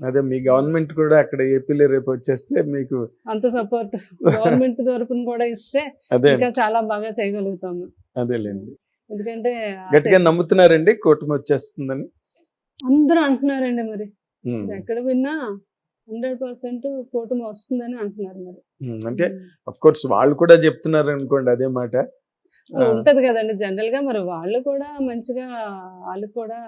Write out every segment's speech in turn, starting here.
అదే మీ గవర్నమెంట్ కూడా అక్కడ ఏపీలో రేపు వచ్చేస్తే మీకు అంత సపోర్ట్ గవర్నమెంట్ తరపున కూడా ఇస్తే ఇంకా చాలా బాగా చేయగలుగుతాము. అదేలేండి. ఎందుకంటే గట్టిగా నమ్ముతున్నారండి కూటమి వచ్చేస్తుందని? అందరూ అంటున్నారండి మరి. ఎక్కడ విన్నా హండ్రెడ్ పర్సెంట్ కూటమి వస్తుందని అంటున్నారు మరి. అంటే అఫ్ కోర్స్ వాళ్ళు కూడా చెప్తున్నారు అనుకోండి అదే మాట. ఉంటది కదండి. జనరల్గా మరి వాళ్ళు కూడా మంచిగా వాళ్ళు కూడా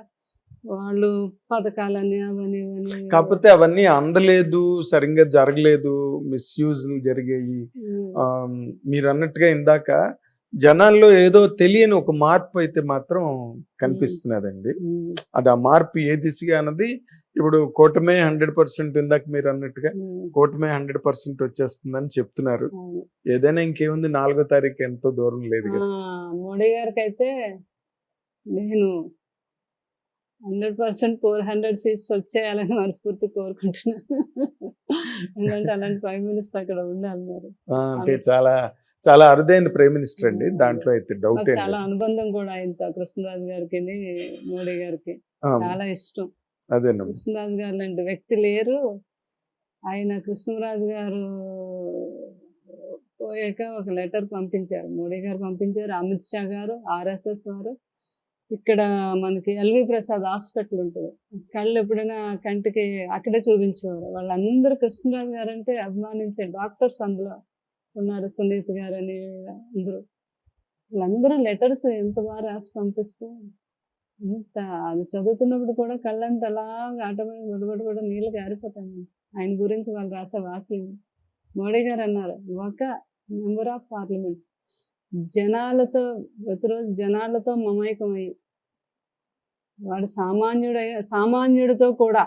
వాళ్ళు పథకాలని అవని ఇవని కాకపోతే అవన్నీ అందలేదు సరిగ్గా జరగలేదు మిస్యూజ్ జరిగాయి. మీరు అన్నట్టుగా ఇందాక జనాల్లో ఏదో తెలియని ఒక మార్పు అయితే మాత్రం కనిపిస్తున్నదండి. అది ఆ మార్పు ఏ దిశగా అన్నది ఇప్పుడు కూటమే హండ్రెడ్ పర్సెంట్ ఇందాక మీరు అన్నట్టుగా కూటమే హండ్రెడ్ పర్సెంట్ వచ్చేస్తుందని చెప్తున్నారు. ఏదైనా ఇంకేముంది నాలుగో తారీఖు ఎంతో దూరం లేదు మోడీ గారికి అయితే నేను hundred percent four hundred seats వచ్చేయాలని మనస్ఫూర్తి కోరుకుంటున్నాను. ఎందుకంటే అలాంటి ప్రైమ్ మినిస్టర్ అక్కడ ఉండాలి మరి. అంటే. చాలా చాలా అరుదైన ప్రైమ్ మినిస్టర్ అండి. దాంట్లో అయితే డౌట్ చాలా అనుబంధం కూడా ఆయనతో కృష్ణరాజు గారికి మోడీ గారికి. చాలా ఇష్టం. అదేనమ్మా కృష్ణరాజు గారు లాంటి వ్యక్తి లేరు. ఆయన కృష్ణరాజు గారు పోయాక ఒక లెటర్ పంపించారు. మోడీ గారు పంపించారు. అమిత్ షా గారు ఆర్ఎస్ఎస్ వారు. ఇక్కడ మనకి ఎల్వి ప్రసాద్ హాస్పిటల్ ఉంటుంది. కళ్ళు ఎప్పుడైనా కంటికి అక్కడే చూపించేవారు. వాళ్ళందరూ కృష్ణరాజు గారు అంటే అభిమానించే డాక్టర్స్ అందులో ఉన్నారు సునీత్ గారు అని అందరూ. వాళ్ళందరూ లెటర్స్ ఎంత బాగా రాసి పంపిస్తే ఇంత అది చదువుతున్నప్పుడు కూడా కళ్ళంత అలా ఆటమైన బడబడి కూడా నీళ్ళు గారిపోతాయి. ఆయన గురించి వాళ్ళు రాసే వాక్యం. మోడీ గారు అన్నారు ఒక మెంబర్ ఆఫ్ పార్లమెంట్ జనాలతో ప్రతిరోజు జనాలతో మమైకమై వాడు సామాన్యుడ సామాన్యుడితో కూడా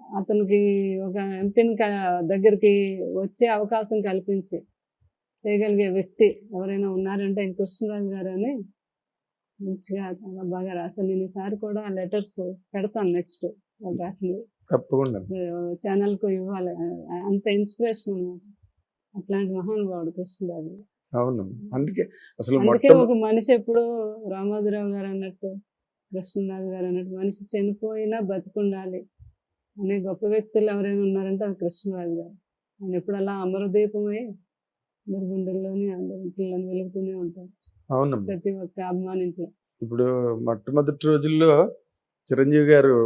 అతనికి ఒక ఎంపీని దగ్గరికి వచ్చే అవకాశం కల్పించి చేయగలిగే వ్యక్తి ఎవరైనా ఉన్నారంటే ఆయన కృష్ణరాజు గారు అని మంచిగా చాలా బాగా రాశాను నేను ఈసారి కూడా లెటర్స్ పెడతాను నెక్స్ట్ వాళ్ళు రాసినవి. తప్పకుండా. ఛానల్కు ఇవ్వాలి. అంత ఇన్స్పిరేషన్ అనమాట అట్లాంటి మహానుభావుడు కృష్ణరాజు. అవును. అందుకే అసలు అందుకే ఒక మనిషి ఎప్పుడు రామోజీరావు గారు అన్నట్టు కృష్ణరాజు గారు అన్నట్టు మనిషి చనిపోయినా బతికుండాలి అనే గొప్ప వ్యక్తులు ఎవరైనా ఉన్నారంటే అది కృష్ణరాజు గారు. ఆయన ఎప్పుడు అలా అమరదీపమై అందరి గుండెల్లోని అందరి ఇంట్లోని వెలుగుతూనే ఉంటారు. అవునమ్మా. ప్రతి ఒక్క అభిమానింట్లో. ఇప్పుడు మొట్టమొదటి రోజుల్లో చిరంజీవి గారు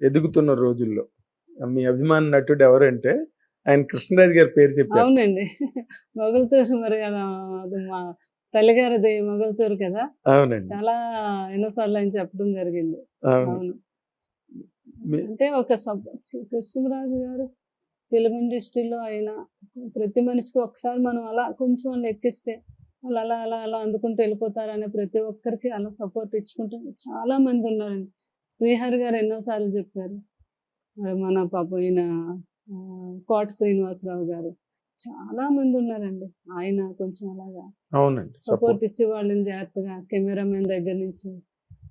ఎదుగుతున్న రోజుల్లో మీ అభిమాన నటుడు ఎవరంటే ఆయన కృష్ణరాజు గారి పేరు చెప్పారు. అవునండి. మొగల్తూరు మరి అది మా తల్లిగారిది మొగల్తూరు కదా? అవునండి. చాలా ఎన్నోసార్లు ఆయన చెప్పడం జరిగింది. అవును. అంటే ఒక సబ్ కృష్ణరాజు గారు ఫిలిం ఇండస్ట్రీలో ఆయన ప్రతి మనిషికి ఒకసారి మనం అలా కొంచెం వాళ్ళు ఎక్కిస్తే వాళ్ళు అలా అలా అలా అందుకుంటూ వెళ్ళిపోతారనే ప్రతి ఒక్కరికి అలా సపోర్ట్ ఇచ్చుకుంటూ చాలా మంది ఉన్నారండి. శ్రీహరి గారు ఎన్నోసార్లు చెప్పారు. మరి మన పాప ఈయన కోట శ్రీనివాసరావు గారు. చాలా మంది ఉన్నారండి. ఆయన కొంచెం అలాగా అవునండి. సపోర్ట్. ఇచ్చే వాళ్ళని జాగ్రత్తగా కెమెరామెన్ దగ్గర నుంచి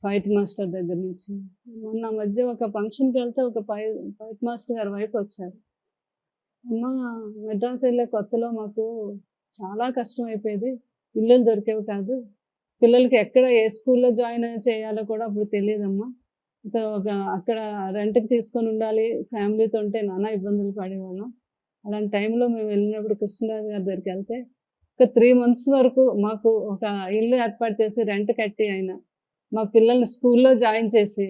ఫైట్ మాస్టర్ దగ్గర నుంచి. మొన్న మధ్య ఒక ఫంక్షన్కి వెళ్తే ఒక ఫైట్ మాస్టర్ గారి వైపు వచ్చారు. అమ్మ మెడ్రాస్ వెళ్ళే కొత్తలో మాకు చాలా కష్టం అయిపోయేది ఇల్లులు దొరికేవి కాదు. పిల్లలకి ఎక్కడ ఏ స్కూల్లో జాయిన్ చేయాలో కూడా అప్పుడు తెలియదమ్మా. అక్కడ రెంట్కి తీసుకొని ఉండాలి. ఫ్యామిలీతో ఉంటే నానా ఇబ్బందులు పడేవాళ్ళం. అలాంటి టైంలో మేము వెళ్ళినప్పుడు కృష్ణరాజు గారి దగ్గరికి వెళ్తే ఒక త్రీ మంత్స్ వరకు మాకు ఒక ఇల్లు ఏర్పాటు చేసి రెంట్ కట్టి ఆయన మా పిల్లల్ని స్కూల్లో జాయిన్ చేసి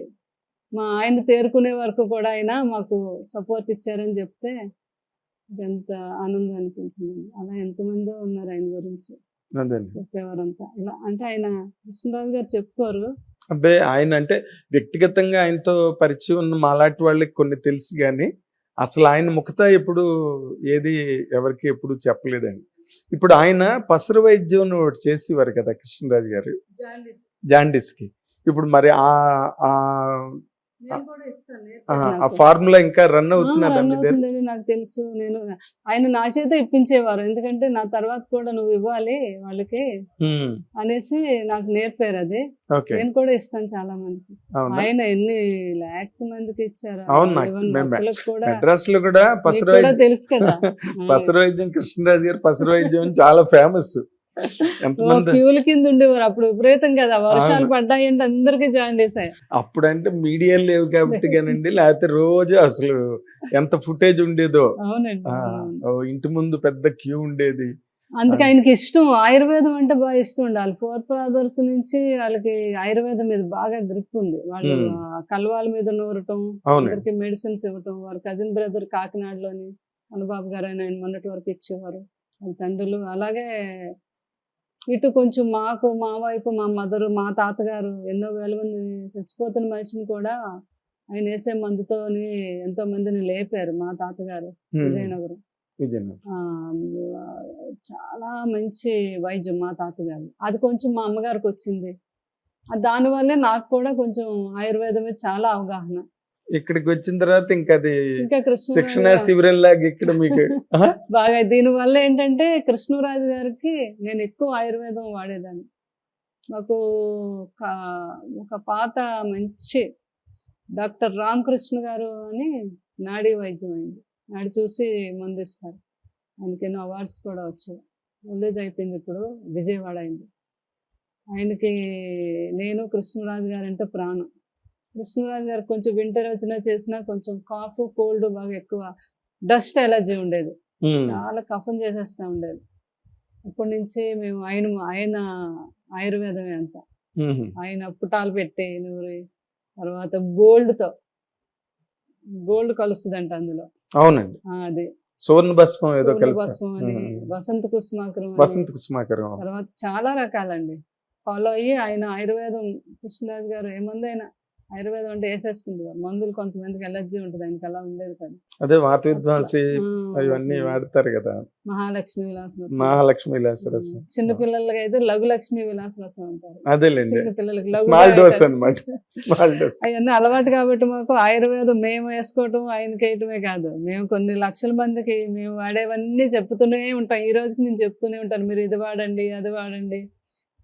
మా ఆయన తేరుకునే వరకు కూడా ఆయన మాకు సపోర్ట్ ఇచ్చారని చెప్తే ఎంత ఆనందం అనిపించింది. అలా ఎంతమందో ఉన్నారు ఆయన గురించి చెప్పేవారంతా. ఇలా అంటే ఆయన కృష్ణరాజు గారు చెప్పుకోరు. అబ్బే ఆయన అంటే వ్యక్తిగతంగా ఆయనతో పరిచయం ఉన్న మాలాంటి వాళ్ళకి కొన్ని తెలుసు కానీ అసలు ఆయన ముఖత ఎప్పుడు ఏది ఎవరికి ఎప్పుడు చెప్పలేదండి. ఇప్పుడు ఆయన పసరు వైద్యం ఒకటి చేసేవారు కదా కృష్ణరాజు గారు. జాండీస్. కి ఇప్పుడు మరి ఆ ఆ. ఫార్ములా ఇంకా రన్ అవుతుందని నాకు తెలుసు. నేను ఆయన నా చేత ఇప్పించేవారు. ఎందుకంటే నా తర్వాత కూడా నువ్వు ఇవ్వాలి వాళ్ళకి అనేసి నాకు నేర్పారు అది. నేను కూడా ఇస్తాను చాలా మందికి. ఆయన ఎన్ని లాక్స్ మందికి ఇచ్చారు కూడా మెడ్రాస్లో కూడా మీకు పసరు కూడా వైద్యం తెలుసు కదా. పసరు వైద్యం కృష్ణరాజు గారు పసరు వైద్యం చాలా ఫేమస్ క్యూల కింద ఉండేవారు. అప్పుడు విపరీతం కదా. వర్షాలు. పడ్డాయి అంటే అందరికి జాయిన్ చేశాయి. అప్పుడంటే మీడియా లేవు కాబట్టి కానండి లేకపోతే రోజు అసలు ఎంత ఫుటేజ్ ఉండేదో. ఇంటి ముందు పెద్ద క్యూ ఉండేది. అందుకే ఆయనకి ఇష్టం. ఆయుర్వేదం అంటే బాగా ఇష్టం ఉండాలి. ఫోర్ ఫాదర్స్ నుంచి వాళ్ళకి ఆయుర్వేదం మీద బాగా గ్రిప్ ఉంది. వాళ్ళు కల్వాల మీద నూరటం అందరికి మెడిసిన్స్ ఇవ్వటం వారి కజిన్ బ్రదర్ కాకినాడలోని అనుబాబు గారు ఆయన ఆయన మొన్నటి వరకు ఇచ్చేవారు. వాళ్ళ తండ్రులు. అలాగే ఇటు కొంచెం మాకు మా వైపు మా మదరు మా తాతగారు ఎన్నో వేల మంది చచ్చిపోతున్న మనిషిని కూడా ఆయన వేసే మందుతోని ఎంతో మందిని లేపారు మా తాతగారు విజయనగరం. చాలా మంచి వైద్యం మా తాతగారు. అది కొంచెం మా అమ్మగారికి వచ్చింది. దానివల్లే నాకు కూడా కొంచెం ఆయుర్వేదం మీద చాలా అవగాహన. ఇక్కడికి వచ్చిన తర్వాత ఇంకా అది ఇంకా శిక్షణ కృష్ణ శిబిరం లాగా ఇక్కడ మీకు? బాగా దీనివల్ల ఏంటంటే కృష్ణరాజు గారికి నేను ఎక్కువ ఆయుర్వేదం వాడేదాన్ని. మాకు ఒక పాత మంచి డాక్టర్ రామకృష్ణ గారు అని నాడీ వైద్యం అయింది. నాడి చూసి మందు ఇస్తారు ఆయనకి ఎన్నో అవార్డ్స్ కూడా వచ్చాయి. ఓల్డేజ్ అయిపోయింది ఇప్పుడు విజయవాడ అయింది. ఆయనకి నేను కృష్ణరాజు గారు అంటే ప్రాణం. కృష్ణరాజు గారు కొంచెం వింటర్ వచ్చినా చేసినా కొంచెం కాఫ్ కోల్డ్ బాగా ఎక్కువ. డస్ట్ ఎలర్జీ ఉండేది. చాలా కఫం చేసేస్తా ఉండేది. అప్పటి నుంచి మేము ఆయన ఆయన ఆయుర్వేదమే అంత. ఆయన పుటాలు పెట్టి నూరి తర్వాత గోల్డ్తో. గోల్డ్ కలుస్తుందంట అందులో. అవునండి. అది. సువర్ణ భస్మం ఏదో భస్మం అని. వసంత కుసుమాకరం వసంత కుసుమాకరం తర్వాత చాలా రకాలండి. ఫాలో అయ్యి ఆయన ఆయుర్వేదం కృష్ణరాజు గారు ఏ మందు అయినా ఆయుర్వేదం అంటే వేసేసుకుంటారు మందులు కొంతమందికి ఎలర్జీ ఉంటుంది ఆయనకి అలా ఉండేది కదా. అదే వాత విద్వాంసి అవన్నీ వాడతారు కదా. మహాలక్ష్మి విలాస. మహాలక్ష్మి విలాసరసం చిన్న పిల్లలకి అయితే లఘు లక్ష్మి విలాస రసం అంటారు. అదేలేండి. చిన్న పిల్లలకి స్మాల్ డోస్ అన్నమాట. Small dose. అవన్నీ అలవాటు కాబట్టి మాకు ఆయుర్వేదం మేము వేసుకోవటం ఆయనకి వేయటమే కాదు. మేము కొన్ని లక్షల మందికి మేము వాడేవన్నీ చెప్తూనే ఉంటాం. ఈ రోజుకి నేను చెప్తూనే ఉంటాను. మీరు ఇది వాడండి అది వాడండి.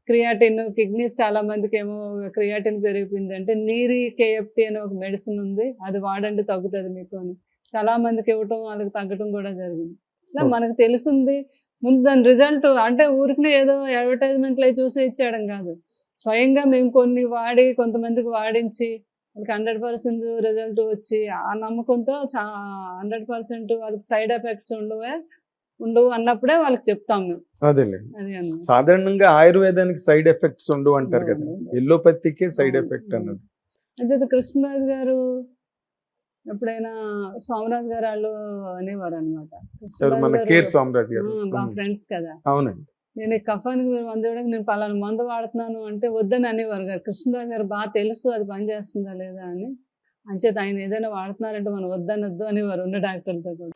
క్రియాటిన్ కిడ్నీస్ చాలా మందికి ఏమో క్రియాటిన్ పెరిగిపోయింది అంటే నీరి కేఎఫ్టీ అనే ఒక మెడిసిన్ ఉంది అది వాడండి తగ్గుతుంది మీకు అని. చాలా మందికి ఇవ్వటం వాళ్ళకి తగ్గటం కూడా జరిగింది. ఇలా. మనకు తెలుసుంది ముందు దాని రిజల్ట్ అంటే ఊరికి ఏదో అడ్వర్టైజ్మెంట్లు చూసి ఇచ్చేయడం కాదు. స్వయంగా మేము కొన్ని వాడి కొంతమందికి వాడించి వాళ్ళకి హండ్రెడ్ పర్సెంట్ రిజల్ట్ వచ్చి ఆ నమ్మకంతో చా హండ్రెడ్ పర్సెంట్ వాళ్ళకి సైడ్ ఎఫెక్ట్స్ ఉండవే ఉండవు అన్నప్పుడే వాళ్ళకి చెప్తాం మేము. అదేలేండి అది సాధారణంగా ఆయుర్వేదానికి సైడ్ ఎఫెక్ట్స్ ఉండవు అంటారు కదా. ఎల్లోపతికే సైడ్ ఎఫెక్ట్. అన్నది. అయితే కృష్ణరాజు గారు ఎప్పుడైనా సోమరాజు గారు వాళ్ళు అనేవారు అనమాట మా ఫ్రెండ్స్ కదా. అవునండి. నేను కఫానికి మీరు మందు ఇవ్వడానికి నేను పలానా మందు వాడుతున్నాను అంటే వద్దని అనేవారు గారు. కృష్ణరాజు గారు బాగా తెలుసు అది పనిచేస్తుందా లేదా అని. అంచేత ఆయన ఏదైనా వాడుతున్నారంటే మనం వద్దనొద్దు అనేవారు ఉన్న డాక్టర్తో కూడా.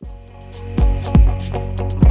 Bye.